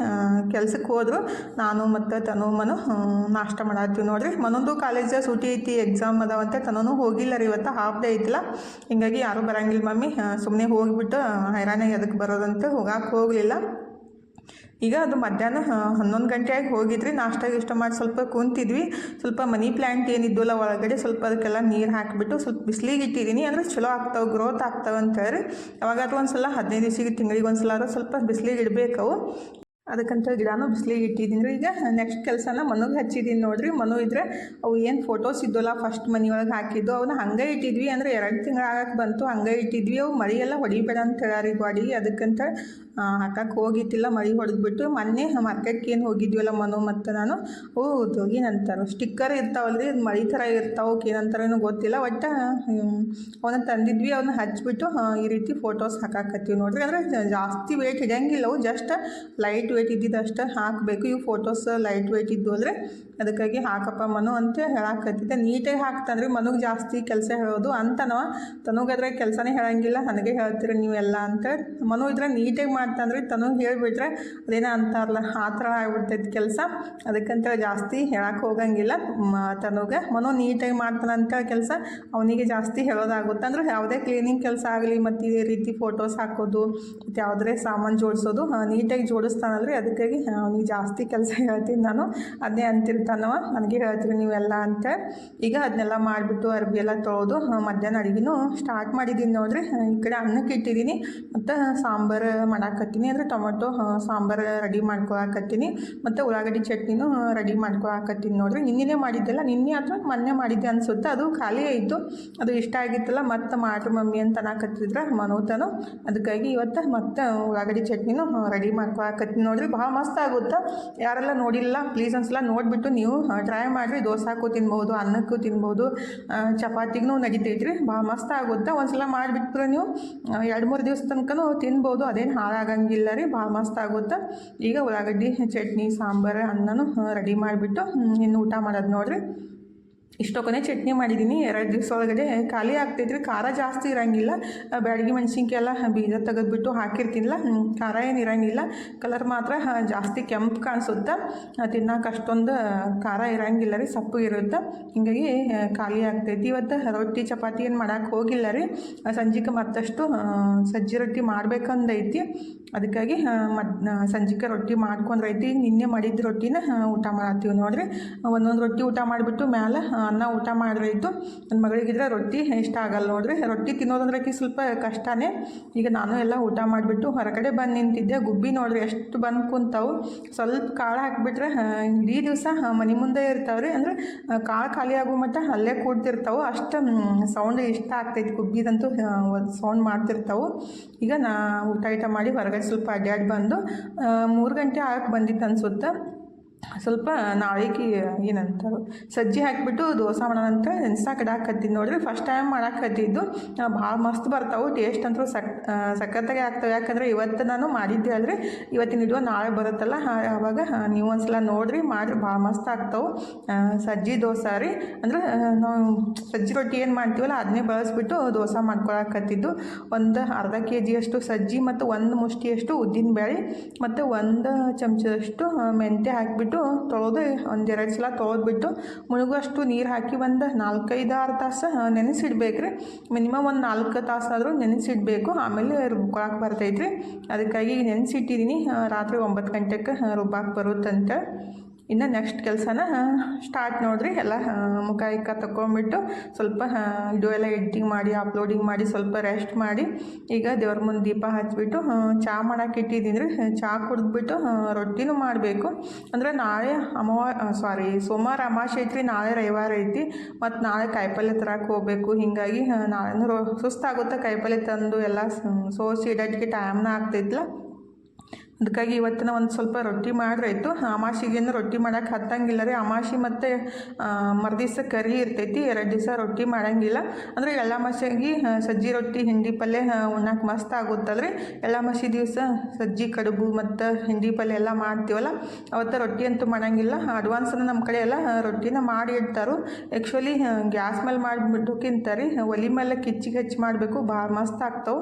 ಕೆಲ್ಸಕ್ಕೆ ಹೋದ್ರು. ನಾನು ಮತ್ತು ತನು ಮನು ನಾಷ್ಟ ಮಾಡತ್ತೀವಿ. ನೋಡ್ರಿ, ಮನೊಂದು ಕಾಲೇಜ ಸೂಟಿ ಐತಿ ಎಕ್ಸಾಮ್ ಅದಾವಂತೆ ತನೂ ಹೋಗಿಲ್ಲ ರೀ. ಇವತ್ತು ಹಾಫ್ ಡೇ ಐತಿಲ್ಲ. ಹಿಂಗಾಗಿ ಯಾರೂ ಬರಂಗಿಲ್ಲ ಮಮ್ಮಿ. ಸುಮ್ಮನೆ ಹೋಗಿಬಿಟ್ಟು ಹೈರಾಣಾಗಿ ಅದಕ್ಕೆ ಬರೋದಂತ ಹೋಗಕ್ಕೆ ಹೋಗಲಿಲ್ಲ. ಈಗ ಅದು ಮಧ್ಯಾಹ್ನ ಹನ್ನೊಂದು ಗಂಟೆಯಾಗಿ ಹೋಗಿದ್ರಿ. ನಾಷ್ಟ ಇಷ್ಟ ಮಾಡಿ ಸ್ವಲ್ಪ ಕುಂತಿದ್ವಿ. ಸ್ವಲ್ಪ ಮನಿ ಪ್ಲ್ಯಾಂಟ್ ಏನಿದ್ವಲ್ಲ ಒಳಗಡೆ ಸ್ವಲ್ಪ ಅದಕ್ಕೆಲ್ಲ ನೀರು ಹಾಕಿಬಿಟ್ಟು ಸ್ವಲ್ಪ ಬಿಸಿಲಿಗೆ ಇಟ್ಟಿದ್ದೀನಿ. ಅಂದರೆ ಚಲೋ ಆಗ್ತಾವೆ ಗ್ರೋತ್ ಆಗ್ತಾವೆ ಅಂತ ಅವಾಗ ಅದು ಒಂದು ಸಲ ಹದಿನೈದು ದಿವಸಿಗೆ ತಿಂಗಳಿಗೆ ಒಂದು ಸಲ ಸ್ವಲ್ಪ ಬಿಸಿಲಿಗೆ ಇಡಬೇಕು ಅದಕ್ಕಂತ ಗಿಡನೂ ಬಿಸಿಲಿಗೆ ಇಟ್ಟಿದ್ದೀನಿ. ರೀ ಈಗ ನೆಕ್ಸ್ಟ್ ಕೆಲಸನ ಮನೋಗೆ ಹಚ್ಚಿದ್ದೀನಿ ನೋಡ್ರಿ. ಮನು ಇದ್ರೆ ಅವು ಏನು ಫೋಟೋಸ್ ಇದ್ದಲ್ಲ ಫಸ್ಟ್ ಮನೆಯೊಳಗೆ ಹಾಕಿದ್ದು. ಅವನ್ನ ಹಂಗೆ ಇಟ್ಟಿದ್ವಿ ಅಂದರೆ ಎರಡು ತಿಂಗಳು ಆಗಕ್ಕೆ ಬಂತು. ಹಂಗೆ ಇಟ್ಟಿದ್ವಿ. ಅವು ಮಳಿ ಎಲ್ಲ ಹೊಡಿಬೇಡ ಅಂತ ಹೇಳಾರಿ ಗಾಡಿ. ಅದಕ್ಕಂತ ಹಾಕಕ್ಕೆ ಹೋಗಿತ್ತಿಲ್ಲ. ಮರಿ ಹೊಡೆದ್ಬಿಟ್ಟು ಮೊನ್ನೆ ಮಾರ್ಕೆಟ್ಗೆ ಏನು ಹೋಗಿದ್ವಲ್ಲ ಮನು ಮತ್ತು ನಾನು ಹೌದು ಏನಂತಾರೆ ಸ್ಟಿಕ್ಕರ್ ಇರ್ತಾವಲ್ರಿ. ಅದು ಮಳಿ ಥರ ಇರ್ತಾವಕ್ಕೆ ಏನಂತಾರೇನೋ ಗೊತ್ತಿಲ್ಲ. ಒಟ್ಟು ಅವನ್ನ ತಂದಿದ್ವಿ. ಅವನ್ನ ಹಚ್ಚಿಬಿಟ್ಟು ಈ ರೀತಿ ಫೋಟೋಸ್ ಹಾಕಾಕತ್ತೀವಿ ನೋಡ್ರಿ. ಅಂದರೆ ಜಾಸ್ತಿ ವೇಟ್ ಹಿಡಿಯಂಗಿಲ್ಲ. ಅವು ಜಸ್ಟ್ ಲೈಟ್ ಅಷ್ಟೇ ಹಾಕಬೇಕು. ಇವು ಫೋಟೋಸ್ ಲೈಟ್ ವೆಯ್ಟ್ ಇದ್ದು ಅಂದರೆ ಅದಕ್ಕಾಗಿ ಹಾಕಪ್ಪ ಮನು ಅಂತ ಹೇಳಾಕತ್ತಿದ್ದೆ. ನೀಟಾಗಿ ಹಾಕ್ತಂದ್ರೆ ಮನುಗೆ ಜಾಸ್ತಿ ಕೆಲಸ ಹೇಳೋದು ಅಂತನವ ತನುಗಾದ್ರೆ ಕೆಲಸನೇ ಹೇಳಂಗಿಲ್ಲ. ನನಗೆ ಹೇಳ್ತೀರಿ ನೀವೆಲ್ಲ ಅಂತ ಮನು ಇದ್ರೆ ನೀಟಾಗಿ ಮಾಡ್ತಂದ್ರೆ ತನಗೆ ಹೇಳಿಬಿಟ್ರೆ ಅದೇನೋ ಅಂತಾರಲ್ಲ, ಆ ಥರ ಆಗ್ಬಿಡ್ತೈತೆ ಕೆಲಸ. ಅದಕ್ಕಂತ ಜಾಸ್ತಿ ಹೇಳಕ್ಕೆ ಹೋಗಂಗಿಲ್ಲ. ತನುಗೆ. ಮನು ನೀಟಾಗಿ ಮಾಡ್ತಾನಂತ ಕೆಲಸ ಅವನಿಗೆ ಜಾಸ್ತಿ ಹೇಳೋದಾಗುತ್ತೆ. ಅಂದ್ರೆ ಯಾವುದೇ ಕ್ಲೀನಿಂಗ್ ಕೆಲಸ ಆಗಲಿ ಮತ್ತು ಇದೇ ರೀತಿ ಫೋಟೋಸ್ ಹಾಕೋದು ಮತ್ತು ಯಾವುದೇ ಸಾಮಾನು ಜೋಡಿಸೋದು ನೀಟಾಗಿ ಜೋಡಿಸ್ತಾನಲ್ರಿ ಅದಕ್ಕಾಗಿ ಅವ್ನಿಗೆ ಜಾಸ್ತಿ ಕೆಲಸ ಹೇಳ್ತೀನಿ ನಾನು. ಅದನ್ನೇ ಅಂತಿರ್ತಾನವ ನನಗೆ ಹೇಳ್ತೀರಿ ನೀವೆಲ್ಲ ಅಂತ. ಈಗ ಅದನ್ನೆಲ್ಲ ಮಾಡಿಬಿಟ್ಟು ಅರ್ಬಿ ಎಲ್ಲ ತೊಳೆದು ಮಧ್ಯಾಹ್ನ ಅಡುಗೆನೂ ಸ್ಟಾರ್ಟ್ ಮಾಡಿದ್ದೀನಿ ನೋಡ್ರಿ. ಈ ಕಡೆ ಅನ್ನಕ್ಕೆ ಇಟ್ಟಿದ್ದೀನಿ. ಮತ್ತು ಸಾಂಬಾರು ಮಾಡಾಕತ್ತೀನಿ. ಅಂದರೆ ಟೊಮೊಟೊ ಸಾಂಬಾರು ರೆಡಿ ಮಾಡ್ಕೊಳಕತ್ತೀನಿ. ಮತ್ತು ಉಳ್ಳಾಗಡ್ಡಿ ಚಟ್ನಿನೂ ರೆಡಿ ಮಾಡ್ಕೊಳಕತ್ತೀನಿ ನೋಡ್ರಿ. ನಿನ್ನೆನೇ ಮಾಡಿದ್ದೆಲ್ಲ, ನಿನ್ನೆ ಅಥವಾ ಮೊನ್ನೆ ಮಾಡಿದ್ದೆ ಅನಿಸುತ್ತೆ. ಅದು ಖಾಲಿ ಆಯಿತು. ಅದು ಇಷ್ಟ ಆಗಿತ್ತಲ್ಲ, ಮತ್ತೆ ಮಾಡ್ರಿ ಮಮ್ಮಿ ಅಂತ ಅನ್ನಕತ್ತಿದ್ರೆ ಮನೋತನು. ಅದಕ್ಕಾಗಿ ಇವತ್ತು ಮತ್ತೆ ಉಳ್ಳಾಗಡ್ಡಿ ಚಟ್ನಿನೂ ರೆಡಿ ಮಾಡ್ಕೊಳಕತ್ತೀನಿ ನೋಡ್ರಿ ಭಾಳ ಮಸ್ತ್ ಆಗುತ್ತೆ. ಯಾರೆಲ್ಲ ನೋಡಿಲ್ಲ ಪ್ಲೀಸ್ ಒಂದ್ಸಲ ನೋಡಿಬಿಟ್ಟು ನೀವು ಟ್ರೈ ಮಾಡಿರಿ. ದೋಸಾಕ್ಕೂ ತಿನ್ಬೋದು ಅನ್ನಕ್ಕೂ ತಿನ್ಬೋದು ಚಪಾತಿಗೂ ನಡಿತೈತ್ರಿ ಭಾಳ ಮಸ್ತ್ ಆಗುತ್ತೆ. ಒಂದ್ಸಲ ಮಾಡಿಬಿಟ್ರೆ ನೀವು ಎರಡು ಮೂರು ದಿವಸ ತನಕನೂ ತಿನ್ಬೋದು. ಅದೇನು ಹಾಳಾಗಂಗಿಲ್ಲ ರೀ. ಭಾಳ ಮಸ್ತ್ ಆಗುತ್ತೆ. ಈಗ ಉಳ್ಳಾಗಡ್ಡಿ ಚಟ್ನಿ ಸಾಂಬಾರು ಅನ್ನನೂ ರೆಡಿ ಮಾಡಿಬಿಟ್ಟು ಇನ್ನು ಊಟ ಮಾಡೋದು ನೋಡ್ರಿ. ಇಷ್ಟೊಕ್ಕನೆ ಚಟ್ನಿ ಮಾಡಿದ್ದೀನಿ ಎರಡು ದಿವಸ ಒಳಗಡೆ ಖಾಲಿ ಆಗ್ತೈತ್ರಿ ಖಾರ ಜಾಸ್ತಿ ಇರೋಂಗಿಲ್ಲ. ಬ್ಯಾಡಗಿ ಮೆಣಸಿನ್ಕಾಯಿ ಎಲ್ಲ ಬೀಜ ತೆಗೆದುಬಿಟ್ಟು ಹಾಕಿರ್ತೀನಿಲ್ಲ ಖಾರ ಏನು ಇರೋಂಗಿಲ್ಲ. ಕಲರ್ ಮಾತ್ರ ಜಾಸ್ತಿ ಕೆಂಪು ಕಾಣಿಸುತ್ತೆ. ತಿನ್ನಕ್ಕೆ ಅಷ್ಟೊಂದು ಖಾರ ಇರೋಂಗಿಲ್ಲ ರೀ, ಸಪ್ಪು ಇರುತ್ತೆ. ಹಿಂಗಾಗಿ ಖಾಲಿ ಆಗ್ತೈತಿ. ಇವತ್ತು ರೊಟ್ಟಿ, ಚಪಾತಿ ಏನು ಮಾಡೋಕೆ ಹೋಗಿಲ್ಲ ರೀ. ಸಂಜೆಗೆ ಮತ್ತಷ್ಟು ಸಜ್ಜಿ ರೊಟ್ಟಿ ಮಾಡ್ಬೇಕಂದೈತಿ. ಅದಕ್ಕಾಗಿ ಮತ್ ಸಂಜೆಗೆ ರೊಟ್ಟಿ ಮಾಡ್ಕೊಂಡ್ರೈತಿ. ನಿನ್ನೆ ಮಾಡಿದ ರೊಟ್ಟಿನ ಊಟ ಮಾಡತ್ತೀವಿ ನೋಡಿರಿ. ಒಂದೊಂದು ರೊಟ್ಟಿ ಊಟ ಮಾಡಿಬಿಟ್ಟು ಮ್ಯಾಲೆ ಅನ್ನ ಊಟ ಮಾಡಿದ್ರೈತು ನನ್ನ ಮಗಳಿಗಿದ್ರೆ ರೊಟ್ಟಿ ಇಷ್ಟ ಆಗಲ್ಲ ನೋಡ್ರಿ. ರೊಟ್ಟಿ ತಿನ್ನೋದಂದ್ರೆ ಆಕಿ ಸ್ವಲ್ಪ ಕಷ್ಟನೇ. ಈಗ ನಾನು ಎಲ್ಲ ಊಟ ಮಾಡಿಬಿಟ್ಟು ಹೊರಗಡೆ ಬಂದು ನಿಂತಿದ್ದೆ. ಗುಬ್ಬಿ ನೋಡ್ರಿ ಎಷ್ಟು ಬಂದು ಕುಂತಾವು. ಸ್ವಲ್ಪ ಕಾಳು ಹಾಕಿಬಿಟ್ರೆ ಇಡೀ ದಿವಸ ಮನೆ ಮುಂದೆ ಇರ್ತಾವ್ರಿ. ಅಂದ್ರೆ ಕಾಳು ಖಾಲಿ ಆಗೋ ಮಟ್ಟ ಅಲ್ಲೇ ಕೂಡ್ತಿರ್ತಾವೆ. ಅಷ್ಟು ಸೌಂಡ್ ಇಷ್ಟ ಆಗ್ತೈತಿ ಗುಬ್ಬಿದಂತೂ ಸೌಂಡ್ ಮಾಡ್ತಿರ್ತಾವೆ. ಈಗ ನಾ ಊಟ ಊಟ ಮಾಡಿ ಹೊರಗಡೆ ಸ್ವಲ್ಪ ಅಡ್ಡಾಡಿ ಬಂದು ಮೂರು ಗಂಟೆ ಆಗಕ್ಕೆ ಬಂದಿತ್ತು ಅನ್ಸುತ್ತೆ. ಸ್ವಲ್ಪ ನಾಳೆಗೆ ಏನಂತಾರೆ, ಸಜ್ಜಿ ಹಾಕಿಬಿಟ್ಟು ದೋಸೆ ಮಾಡೋಣ ಅಂತ ನೆನ್ಸಾಕ ಇಡಾಕತ್ತೀನಿ ನೋಡಿದ್ರೆ ಫಸ್ಟ್ ಟೈಮ್ ಮಾಡಾಕತ್ತಿದ್ದು. ಭಾಳ ಮಸ್ತ್ ಬರ್ತಾವೆ ಟೇಸ್ಟ್ ಅಂತೂ ಸಕ್ ಸಖತ್ತಾಗೆ ಆಗ್ತವೆ. ಯಾಕಂದರೆ ಇವತ್ತು ನಾನು ಮಾಡಿದ್ದೆ ಆದರೆ ಇವತ್ತಿನ ಇಡುವ ನಾಳೆ ಬರುತ್ತಲ್ಲ ಆವಾಗ ನೀವು ಒಂದ್ಸಲ ನೋಡಿರಿ, ಮಾಡಿರಿ, ಭಾಳ ಮಸ್ತ್ ಆಗ್ತಾವೆ. ಸಜ್ಜಿ ದೋಸೆ ರೀ. ಅಂದ್ರೆ ನಾವು ಸಜ್ಜಿ ರೊಟ್ಟಿ ಏನು ಮಾಡ್ತೀವಲ್ಲ ಅದನ್ನೇ ಬಳಸ್ಬಿಟ್ಟು ದೋಸೆ ಮಾಡ್ಕೊಳಕತ್ತಿದ್ದು. ಒಂದು ಅರ್ಧ ಕೆ ಜಿಯಷ್ಟು ಸಜ್ಜಿ ಮತ್ತು ಒಂದು ಮುಷ್ಟಿಯಷ್ಟು ಉದ್ದಿನ ಬೇಳೆ ಮತ್ತು ಒಂದು ಚಮಚದಷ್ಟು ಮೆಂತ್ಯ ಹಾಕಿಬಿಟ್ಟು ತೊಳೆದು ಒಂದೆರಡು ಸಲ ತೊಳೆದ್ಬಿಟ್ಟು ಮುಳುಗುವಷ್ಟು ನೀರು ಹಾಕಿ ಒಂದು ನಾಲ್ಕೈದು ಆರು ತಾಸು ನೆನೆಸಿಡ್ಬೇಕು ರೀ ಮಿನಿಮಮ್ ಒಂದು ನಾಲ್ಕು ತಾಸಾದರೂ ನೆನೆಸಿಡಬೇಕು. ಆಮೇಲೆ ರುಬ್ಕೊಳಕ್ಕೆ ರೀ ಅದಕ್ಕಾಗಿ ನೆನೆಸಿಟ್ಟಿದ್ದೀನಿ ರಾತ್ರಿ ಒಂಬತ್ತು ಗಂಟೆಗೆ ರುಬ್ಬಾಕೆ ಬರುತ್ತಂತೆ. ಇನ್ನು ನೆಕ್ಸ್ಟ್ ಕೆಲಸನ ಸ್ಟಾರ್ಟ್ ನೋಡ್ರಿ. ಎಲ್ಲ ಮುಖ ಇಕ್ಕ ತಗೊಂಬಿಟ್ಟು ಸ್ವಲ್ಪ ಇದು ಎಲ್ಲ ಎಡಿಟಿಂಗ್ ಮಾಡಿ ಅಪ್ಲೋಡಿಂಗ್ ಮಾಡಿ ಸ್ವಲ್ಪ ರೆಸ್ಟ್ ಮಾಡಿ ಈಗ ದೇವ್ರ ಮುಂದೆ ದೀಪ ಹಚ್ಬಿಟ್ಟು ಆ, ಚಹಾ ಮಾಡೋಕೆ ಇಟ್ಟಿದ್ದೀನಿ ರೀ ಚಹಾ ಕುಡಿದ್ಬಿಟ್ಟು ರೊಟ್ಟಿನೂ ಮಾಡಬೇಕು. ಅಂದ್ರೆ ನಾಳೆ ಅಮಾವ ಸಾರಿ ಸೋಮವಾರ ಅಮಾವಾಸ್ಯೆ ಐತ್ರಿ ನಾಳೆ ರವಿವಾರ ಐತಿ. ಮತ್ತು ನಾಳೆ ಕಾಯಿಪಲ್ಯ ತರಕ್ಕೆ ಹೋಗ್ಬೇಕು. ಹೀಗಾಗಿ ನಾಳೆನೂ ರೊ ಸುಸ್ತಾಗುತ್ತೆ ಕಾಯಿಪಲ್ಯ ತಂದು ಎಲ್ಲ ಸೋಸಿ ಇಡೋಕ್ಕೆ ಟೈಮ್ನ ಆಗ್ತೈತ್ಲ ಅದಕ್ಕಾಗಿ ಇವತ್ತಿನ ಒಂದು ಸ್ವಲ್ಪ ರೊಟ್ಟಿ ಮಾಡ್ರಾಯ್ತು ಅಮಾಸಿಗೇನು ರೊಟ್ಟಿ ಮಾಡಕ್ಕೆ ಹತ್ತಂಗಿಲ್ಲ ರೀ ಅಮಾಸಿ ಮತ್ತು ಮರುದಿವ್ಸ ಕರಿ ಇರ್ತೈತಿ. ಎರಡು ದಿವಸ ರೊಟ್ಟಿ ಮಾಡಂಗಿಲ್ಲ. ಅಂದರೆ ಎಳ್ಳಮಾಸಿಗೆ ಸಜ್ಜಿ ರೊಟ್ಟಿ, ಹಿಂಡಿ ಪಲ್ಯ ಉಣ್ಣಕ್ಕೆ ಮಸ್ತ್ ಆಗುತ್ತಲ್ಲ ರೀ ಎಳ್ಳಮಾಸಿ ದಿವಸ ಸಜ್ಜಿ, ಕಡುಬು ಮತ್ತು ಹಿಂಡಿ ಪಲ್ಯ ಎಲ್ಲ ಮಾಡ್ತೀವಲ್ಲ, ಅವತ್ತು ರೊಟ್ಟಿ ಅಂತೂ ಮಾಡಂಗಿಲ್ಲ. ಅಡ್ವಾನ್ಸನ್ನು ನಮ್ಮ ಕಡೆ ಎಲ್ಲ ರೊಟ್ಟಿನ ಮಾಡಿ ಇಡ್ತಾರೋ. ಆ್ಯಕ್ಚುಲಿ ಗ್ಯಾಸ್ ಮೇಲೆ ಮಾಡಿಬಿಟ್ಟುಕ್ಕಿಂತ ರೀ ಒಲಿ ಮೇಲೆ ಕಿಚ್ಚಿಗೆ ಹಚ್ಚಿ ಮಾಡಬೇಕು. ಭಾಳ ಮಸ್ತ್ ಆಗ್ತಾವೆ.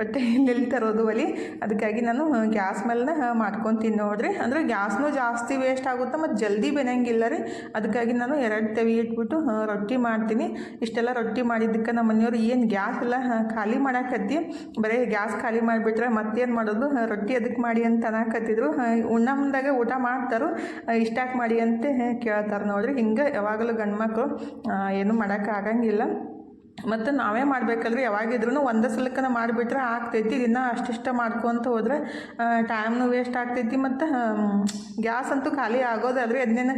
ಬಟ್ ಎಲ್ಲಿ ತರೋದು ಒಲಿ. ಅದಕ್ಕಾಗಿ ನಾನು ಗ್ಯಾಸ್ ಮೇಲೆ ಮಾಡ್ಕೊತೀನಿ ತಿನ್ನೋಡ್ರಿ ಅಂದರೆ ಗ್ಯಾಸ್ನೂ ಜಾಸ್ತಿ ವೇಸ್ಟ್ ಆಗುತ್ತೆ ಮತ್ತು ಜಲ್ದಿ ಬೆನಂಗಿಲ್ಲ ರೀ. ಅದಕ್ಕಾಗಿ ನಾನು ಎರಡು ತೆವಿ ಇಟ್ಬಿಟ್ಟು ರೊಟ್ಟಿ ಮಾಡ್ತೀನಿ. ಇಷ್ಟೆಲ್ಲ ರೊಟ್ಟಿ ಮಾಡಿದ್ದಕ್ಕೆ ನಮ್ಮ ಮನೆಯವ್ರು ಏನು ಗ್ಯಾಸ್ ಎಲ್ಲ ಖಾಲಿ ಮಾಡಾಕತ್ತಿ. ಬರೀ ಗ್ಯಾಸ್ ಖಾಲಿ ಮಾಡಿಬಿಟ್ರೆ ಮತ್ತೇನು ಮಾಡೋದು? ರೊಟ್ಟಿ ಅದಕ್ಕೆ ಮಾಡಿ ಅಂತ ಅನ್ನಕತ್ತಿದ್ರು. ಉಣ್ಣ ಮುಂದಾಗ ಊಟ ಮಾಡ್ತಾರೋ. ಇಷ್ಟಾಕ್ ಮಾಡಿ ಅಂತ ಕೇಳ್ತಾರೆ ನೋಡ್ರಿ. ಹಿಂಗೆ ಯಾವಾಗಲೂ ಗಂಡು ಮಕ್ಕಳು ಏನು ಮಾಡೋಕ್ಕಾಗಂಗಿಲ್ಲ ಮತ್ತು ನಾವೇ ಮಾಡಬೇಕಲ್ರಿ ಯಾವಾಗಿದ್ರೂ ಒಂದೇ ಸಲಕ್ಕನ ಮಾಡಿಬಿಟ್ರೆ ಆಗ್ತೈತಿ ದಿನ ಅಷ್ಟಿಷ್ಟ ಮಾಡ್ಕೊತ ಹೋದರೆ ಟೈಮ್ನು ವೇಸ್ಟ್ ಆಗ್ತೈತಿ ಮತ್ತು ಗ್ಯಾಸ್ ಅಂತೂ ಖಾಲಿ ಆಗೋದಾದ್ರೆ ಅದನ್ನೇನು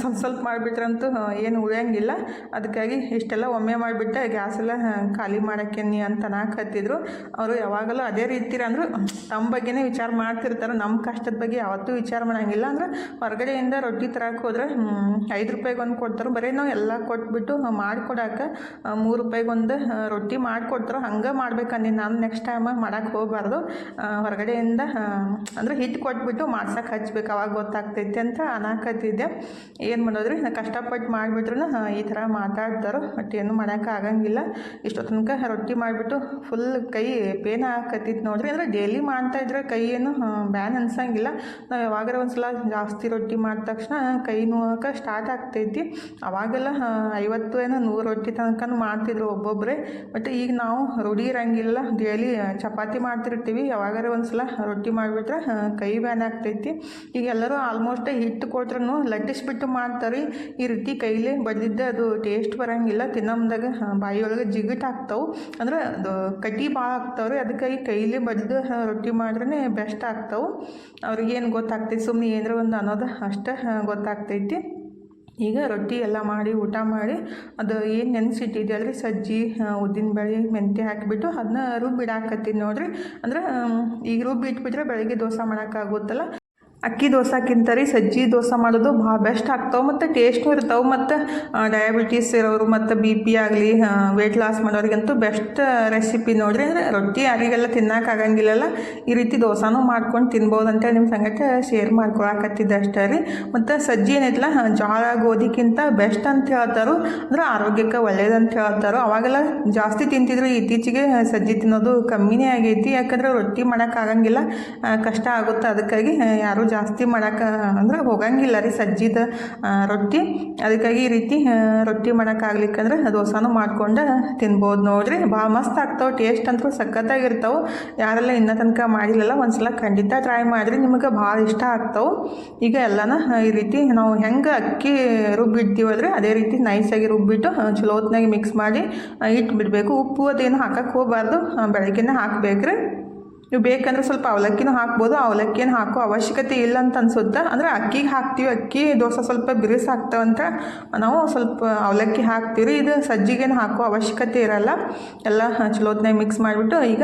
ಸ್ವಲ್ಪ ಸ್ವಲ್ಪ ಮಾಡಿಬಿಟ್ರಂತೂ ಏನು ಉಳಿಯಂಗಿಲ್ಲ. ಅದಕ್ಕಾಗಿ ಇಷ್ಟೆಲ್ಲ ಒಮ್ಮೆ ಮಾಡಿಬಿಟ್ಟೆ ಗ್ಯಾಸ್ ಎಲ್ಲ ಖಾಲಿ ಮಾಡೋಕ್ಕೇನಿ ಅಂತ ನಾಕತ್ತಿದ್ರು ಅವರು ಯಾವಾಗಲೂ ಅದೇ ರೀತಿ ಅಂದರು ತಮ್ಮ ಬಗ್ಗೆನೇ ವಿಚಾರ ಮಾಡ್ತಿರ್ತಾರೆ ನಮ್ಮ ಕಷ್ಟದ ಬಗ್ಗೆ ಯಾವತ್ತೂ ವಿಚಾರ ಮಾಡೋಂಗಿಲ್ಲ. ಅಂದ್ರೆ ಹೊರಗಡೆಯಿಂದ ರೊಟ್ಟಿ ತರಕ್ಕೆ ಹೋದ್ರೆ ಐದು ರೂಪಾಯಿಗೆ ಒಂದು ಕೊಡ್ತಾರೆ. ಬರೀ ನಾವು ಎಲ್ಲ ಕೊಟ್ಬಿಟ್ಟು ಮಾಡಿಕೊಡಕ್ಕೆ ಮೂರು ರೂಪಾಯಿಗೆ ಒಂದು ಆ, ರೊಟ್ಟಿ ಮಾಡಿಕೊಡ್ತಾರೆ ಹಂಗೆ ಮಾಡ್ಬೇಕಂದು ನಾನು ನೆಕ್ಸ್ಟ್ ಟೈಮ್ ಮಾಡಕ್ಕೆ ಹೋಗಬಾರ್ದು. ಹೊರಗಡೆಯಿಂದ ಅಂದರೆ ಹಿಟ್ಟು ಕೊಟ್ಬಿಟ್ಟು ಮಾಡ್ಸೋಕೆ ಹಚ್ಬೇಕು ಅವಾಗ ಗೊತ್ತಾಗ್ತೈತಿ ಅಂತ ಅನಾಕತ್ತಿದ್ದೆ. ಏನು ಮಾಡೋದ್ರಿ ಕಷ್ಟಪಟ್ಟು ಮಾಡಿಬಿಟ್ರು ಈ ಥರ ಮಾತಾಡ್ತಾರೆ ಬಟ್ ಏನು ಮಾಡೋಕೆ ಆಗಂಗಿಲ್ಲ. ಇಷ್ಟೊ ತನಕ ರೊಟ್ಟಿ ಮಾಡಿಬಿಟ್ಟು ಫುಲ್ ಕೈ ಪೇನ್ ಹಾಕತ್ತಿತ್ತು ನೋಡ್ರಿ. ಅಂದರೆ ಡೈಲಿ ಮಾಡ್ತಾ ಇದ್ರೆ ಕೈ ಏನು ಬ್ಯಾನ್ ಅನ್ಸಂಗಿಲ್ಲ. ನಾವು ಯಾವಾಗಾರ ಒಂದು ಸಲ ಜಾಸ್ತಿ ರೊಟ್ಟಿ ಮಾಡಿದ ತಕ್ಷಣ ಕೈ ನೋವಕ್ಕೆ ಸ್ಟಾರ್ಟ್ ಆಗ್ತೈತಿ. ಅವಾಗೆಲ್ಲ ಐವತ್ತು ಏನೋ ನೂರು ರೊಟ್ಟಿ ತನಕ ಮಾಡ್ತಿದ್ರು ಒಬ್ಬೊಬ್ಬರೇ ಬಟ್ ಈಗ ನಾವು ರೂಢಿ ಇರಂಗಿಲ್ಲ. ಡೈಲಿ ಚಪಾತಿ ಮಾಡ್ತಿರ್ತೀವಿ. ಯಾವಾಗಾರ ಒಂದು ಸಲ ರೊಟ್ಟಿ ಮಾಡಿಬಿಟ್ರೆ ಕೈ ಬ್ಯಾನ್ ಆಗ್ತೈತಿ. ಈಗ ಎಲ್ಲರೂ ಆಲ್ಮೋಸ್ಟ್ ಹಿಟ್ಟು ಕೊಟ್ರೂ ಲಟ್ಟಿಸ್ಬಿಟ್ಟು ಮಾಡ್ತಾರೆ. ಈ ರೀತಿ ಕೈಲೇ ಬಂದಿದ್ದೆ ಅದು ಟೇಸ್ಟ್ ಬರಂಗಿಲ್ಲ. ತಿನ್ನಮ್ದಾಗ ಬಾಯಿಯೊಳಗೆ ಜಿಗಿಟ್ ಆಗ್ತಾವೆ. ಅಂದ್ರೆ ಅದು ಕಟ್ಟಿ ಭಾಳ ಆಗ್ತಾವ್ರಿ. ಅದಕ್ಕೆ ಕೈಲೇ ಬಡ್ದು ರೊಟ್ಟಿ ಮಾಡ್ರೇ ಬೆಸ್ಟ್ ಆಗ್ತಾವೆ. ಅವ್ರಿಗೇನು ಗೊತ್ತಾಗ್ತೈತಿ? ಸುಮ್ಮನೆ ಏನಾರ ಒಂದು ಅನ್ನೋದು ಅಷ್ಟೇ ಗೊತ್ತಾಗ್ತೈತಿ. ಈಗ ರೊಟ್ಟಿ ಎಲ್ಲ ಮಾಡಿ ಊಟ ಮಾಡಿ ಅದು ಏನು ನೆನೆಸಿಟ್ಟಿದ್ಯಲ್ಲ ರೀ ಸಜ್ಜಿ ಉದ್ದಿನಬೇಳೆ ಮೆಂತ್ಯ ಹಾಕಿಬಿಟ್ಟು ಅದನ್ನ ರುಬ್ಬಿಡಾಕತ್ತೀನಿ ನೋಡಿರಿ. ಅಂದ್ರೆ ಈಗ ರುಬ್ಬಿ ಇಟ್ಬಿಟ್ರೆ ಬೆಳಗ್ಗೆ ದೋಸೆ ಮಾಡೋಕ್ಕಾಗುತ್ತಲ್ಲ. ಅಕ್ಕಿ ದೋಸೆಕ್ಕಿಂತ ರೀ ಸಜ್ಜಿ ದೋಸೆ ಮಾಡೋದು ಭಾಳ ಬೆಸ್ಟ್ ಆಗ್ತಾವೆ ಮತ್ತು ಟೇಸ್ಟು ಇರ್ತಾವೆ ಮತ್ತು ಡಯಾಬಿಟೀಸ್ ಇರೋರು ಮತ್ತು ಬಿ ಪಿ ಆಗಲಿ ವೆಯ್ಟ್ ಲಾಸ್ ಮಾಡೋರಿಗಂತೂ ಬೆಸ್ಟ್ ರೆಸಿಪಿ ನೋಡ್ರಿ. ಅಂದರೆ ರೊಟ್ಟಿ ಯಾರಿಗೆಲ್ಲ ತಿನ್ನೋಕ್ಕಾಗಂಗಿಲ್ಲಲ್ಲ ಈ ರೀತಿ ದೋಸಾನು ಮಾಡ್ಕೊಂಡು ತಿನ್ಬೋದು ಅಂತೇಳಿ ನಿಮ್ಮ ಸಂಗಟ ಶೇರ್ ಮಾಡ್ಕೊಳಕತ್ತಿದ್ದೆ ಅಷ್ಟೇ ರೀ. ಮತ್ತು ಸಜ್ಜಿ ಏನೈತಲ್ಲ ಜೋಳ ಗೋಧಿಗಿಂತ ಬೆಸ್ಟ್ ಅಂತ ಹೇಳ್ತಾರೋ. ಅಂದ್ರೆ ಆರೋಗ್ಯಕ್ಕೆ ಒಳ್ಳೇದಂತ ಹೇಳ್ತಾರೋ. ಅವಾಗೆಲ್ಲ ಜಾಸ್ತಿ ತಿಂತಿದ್ರು, ಇತ್ತೀಚೆಗೆ ಸಜ್ಜಿ ತಿನ್ನೋದು ಕಮ್ಮಿನೇ ಆಗೈತಿ. ಯಾಕಂದ್ರೆ ರೊಟ್ಟಿ ಮಾಡೋಕ್ಕಾಗಂಗಿಲ್ಲ ಕಷ್ಟ ಆಗುತ್ತೆ. ಅದಕ್ಕಾಗಿ ಯಾರೂ ಜಾಸ್ತಿ ಮಾಡೋಕೆ, ಅಂದ್ರೆ ಹೋಗಂಗಿಲ್ಲ ರೀ ಸಜ್ಜಿದ ರೊಟ್ಟಿ. ಅದಕ್ಕಾಗಿ ಈ ರೀತಿ ರೊಟ್ಟಿ ಮಾಡೋಕ್ಕಾಗ್ಲಿಕ್ಕಂದ್ರೆ ದೋಸಾನು ಮಾಡ್ಕೊಂಡು ತಿನ್ಬೋದು ನೋಡಿರಿ. ಭಾಳ ಮಸ್ತ್ ಆಗ್ತಾವೆ ಟೇಸ್ಟ್ ಅಂತೂ ಸಖತ್ತಾಗಿರ್ತಾವೆ. ಯಾರೆಲ್ಲ ಇನ್ನೂ ತನಕ ಮಾಡಿಲ್ಲಲ್ಲ, ಒಂದ್ಸಲ ಖಂಡಿತ ಟ್ರೈ ಮಾಡಿರಿ. ನಿಮಗೆ ಭಾಳ ಇಷ್ಟ ಆಗ್ತಾವೆ. ಈಗ ಎಲ್ಲನ ಈ ರೀತಿ ನಾವು ಹೆಂಗೆ ಅಕ್ಕಿ ರುಬ್ಬಿಡ್ತೀವಲ್ರಿ ಅದೇ ರೀತಿ ನೈಸಾಗಿ ರುಬ್ಬಿಟ್ಟು ಚಲೋತ್ನಾಗಿ ಮಿಕ್ಸ್ ಮಾಡಿ ಇಟ್ಬಿಡಬೇಕು. ಉಪ್ಪು ಅದೇನು ಹಾಕಕ್ಕೆ ಹೋಗಬಾರ್ದು. ಬೆಳಗ್ಗೆನೇ ಹಾಕ್ಬೇಕ್ರಿ. ನೀವು ಬೇಕಂದ್ರೆ ಸ್ವಲ್ಪ ಅವಲಕ್ಕಿನೂ ಹಾಕ್ಬೋದು. ಅವಲಕ್ಕಿಯನ್ನು ಹಾಕೋ ಅವಶ್ಯಕತೆ ಇಲ್ಲ ಅಂತ ಅನ್ಸುತ್ತೆ? ಅಂದರೆ ಅಕ್ಕಿಗೆ ಹಾಕ್ತೀವಿ. ಅಕ್ಕಿ, ದೋಸೆ ಸ್ವಲ್ಪ ಬಿರುಸು ಆಗ್ತಾವಂತ ನಾವು ಸ್ವಲ್ಪ ಅವಲಕ್ಕಿ ಹಾಕ್ತೀವಿ. ಇದು ಸಜ್ಜಿಗೆನ ಹಾಕೋ ಅವಶ್ಯಕತೆ ಇರಲ್ಲ. ಎಲ್ಲ ಚಲೋತ್ನಾಗ ಮಿಕ್ಸ್ ಮಾಡಿಬಿಟ್ಟು ಈಗ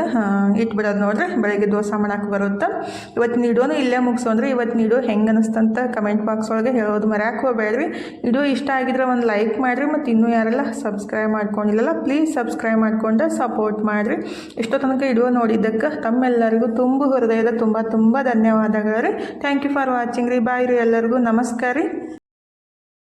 ಇಟ್ಬಿಡೋದು ನೋಡ್ರಿ. ಬೆಳಗ್ಗೆ ದೋಸೆ ಮಾಡಕ್ಕೆ ಬರುತ್ತೆ? ಇವತ್ತು ನೀಡೋನು ಇಲ್ಲೇ ಮುಗಿಸೋಂದ್ರೆ ಇವತ್ತು ನೀಡೋ ಹೆಂಗೆ ಅನಿಸ್ತಂತ ಕಮೆಂಟ್ ಬಾಕ್ಸ್ ಒಳಗೆ ಹೇಳೋದು ಮರ್ಯಾಕೆ ಹೋಗಬೇಡ್ರಿ. ಇದು ಇಷ್ಟ ಆಗಿದ್ರೆ ಒಂದು ಲೈಕ್ ಮಾಡಿರಿ. ಮತ್ತು ಇನ್ನೂ ಯಾರೆಲ್ಲ ಸಬ್ಸ್ಕ್ರೈಬ್ ಮಾಡ್ಕೊಂಡಿಲ್ಲಲ್ಲ ಪ್ಲೀಸ್ ಸಬ್ಸ್ಕ್ರೈಬ್ ಮಾಡಿಕೊಂಡು ಸಪೋರ್ಟ್ ಮಾಡಿರಿ. ಇಷ್ಟೋ ತನಕ ಇಡೋ ನೋಡಿದ್ದಕ್ಕೆ ತಮ್ಮೆಲ್ಲರಿಗೂ ತುಂಬು ಹೃದಯದ ತುಂಬ ತುಂಬ ಧನ್ಯವಾದಗಳು ರೀ. ಥ್ಯಾಂಕ್ ಯು ಫಾರ್ ವಾಚಿಂಗ್ ರೀ. ಬಾಯ್ ರೀ ಎಲ್ಲರಿಗೂ. ನಮಸ್ಕಾರ ರೀ.